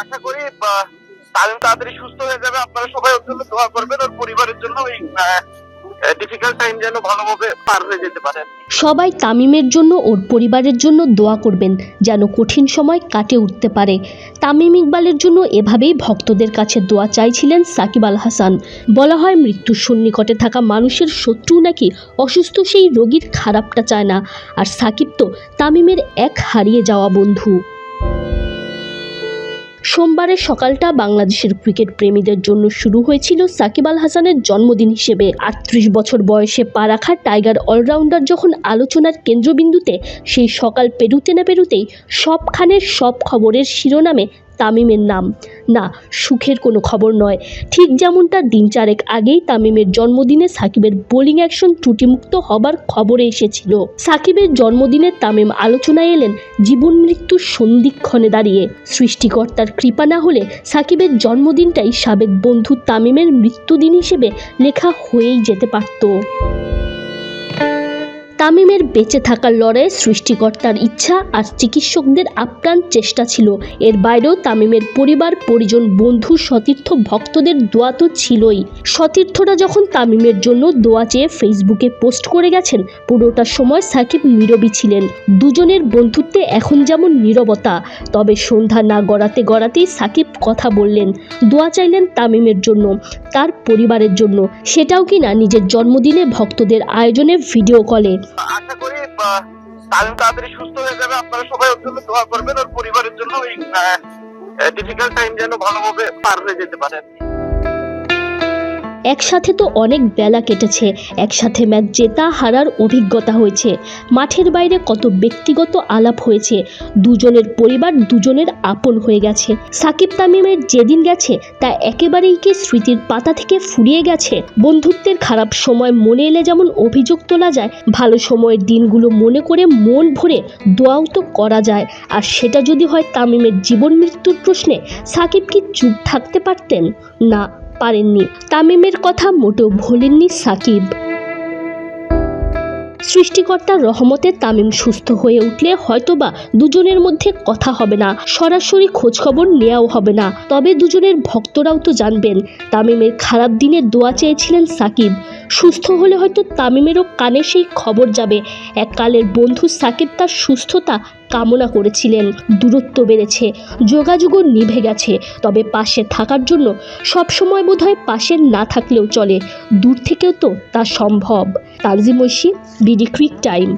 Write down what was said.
আশা করি তামিম তাড়াতাড়ি সুস্থ হয়ে যাবে। আপনারা সবাই ওর জন্য দোয়া করবেন, ওর পরিবারের জন্য ওই সবাই তামিমের জন্য, ওর পরিবারের জন্য দোয়া করবেন, যেন কঠিন সময় কাটে উঠতে পারে। তামিম ইকবালের জন্য এভাবেই ভক্তদের কাছে দোয়া চাইছিলেন সাকিব আল হাসান। বলা হয়, মৃত্যুর সন্নিকটে থাকা মানুষের শত্রু নাকি অসুস্থ সেই রোগীর খারাপটা চায় না। আর সাকিব তো তামিমের এক হারিয়ে যাওয়া বন্ধু। সোমবারের সকালটা বাংলাদেশের ক্রিকেট প্রেমীদের জন্য শুরু হয়েছিল সাকিব আল হাসানের জন্মদিন হিসেবে। আটত্রিশ বছর বয়সে পা রাখা টাইগার অলরাউন্ডার যখন আলোচনার কেন্দ্রবিন্দুতে সেই সকাল পেরুতে না পেরুতেই সবখানের সব খবরের শিরোনামে তামিমের নাম। না, সুখের কোনো খবর নয়। ঠিক যেমনটা দিন চারেক আগেই তামিমের জন্মদিনে সাকিবের বোলিং অ্যাকশন ত্রুটিমুক্ত হবার খবরে এসেছিল। সাকিবের জন্মদিনে তামিম আলোচনায় এলেন জীবন মৃত্যুর সন্ধিক্ষণে দাঁড়িয়ে। সৃষ্টিকর্তার কৃপা না হলে সাকিবের জন্মদিনটাই সাবেক বন্ধু তামিমের মৃত্যুদিন হিসেবে লেখা হয়েই যেতে পারত। তামিমের বেঁচে থাকার লড়াইয়ে সৃষ্টিকর্তার ইচ্ছা আর চিকিৎসকদের আপ্রাণ চেষ্টা ছিল। এর বাইরেও তামিমের পরিবার, পরিজন, বন্ধু, সতীর্থ, ভক্তদের দোয়া তো ছিলই। সতীর্থরা যখন তামিমের জন্য দোয়া চেয়ে ফেসবুকে পোস্ট করে গেছেন, পুরোটা সময় সাকিব নীরবই ছিলেন। দুজনের বন্ধুত্বে এখন যেমন নীরবতা, তবে সন্ধ্যা না গড়াতে গড়াতেই সাকিব কথা বললেন, দোয়া চাইলেন তামিমের জন্য, তার পরিবারের জন্য। সেটাও কিনা নিজের জন্মদিনে ভক্তদের আয়োজনে ভিডিও কলে। আশা করি তালিম তাড়াতাড়ি সুস্থ হয়ে যাবে। আপনারা সবাই ওর জন্য দোয়া করবেন, ওর পরিবারের জন্য ওই ডিফিকাল্ট টাইম যেন ভালোভাবে পার হয়ে যেতে পারে। একসাথে তো অনেক বেলা কেটেছে। একসাথে ম্যাচ জেতা হারার অভিজ্ঞতা হয়েছে। মাঠের বাইরে কত ব্যক্তিগত আলাপ হয়েছে। দুজনের পরিবার দুজনের আপন হয়ে গেছে। সাকিব তামিমের যেদিন গেছে, তা একেবারেই কি স্মৃতির পাতা থেকে ফুরিয়ে গেছে? বন্ধুত্বের খারাপ সময় মনে এলে যেমন অভিযোগ তোলা যায়, ভালো সময়ের দিনগুলো মনে করে মন ভরে দোয়াও তো করা যায়। আর সেটা যদি হয় তামিমের জীবন মৃত্যুর প্রশ্নে, সাকিব কি চুপ থাকতে পারতেন? না পারেননি। তামিমের কথা মোটেও ভোলেননি সাকিব। সৃষ্টিকর্তার রহমতে তামিম সুস্থ হয়ে উঠলে হয়তোবা দুজনের মধ্যে কথা হবে না, সরাসরি খোঁজখবর নেওয়াও হবে না। তবে দুজনের ভক্তরাও তো জানবেন, তামিমের খারাপ দিনে দোয়া চেয়েছিলেন সাকিব। সুস্থ হলে হয়তো তামিমেরও কানে সেই খবর যাবে। এককালের বন্ধু সাকিব তার সুস্থতা কামনা করেছিলেন। দূরত্ব বেড়েছে, যোগাযোগও নিভে গেছে। তবে পাশে থাকার জন্য সবসময় বোধহয় পাশে না থাকলেও চলে। দূর থেকেও তো তা সম্ভব। Tanzim Oishi, BD crictime.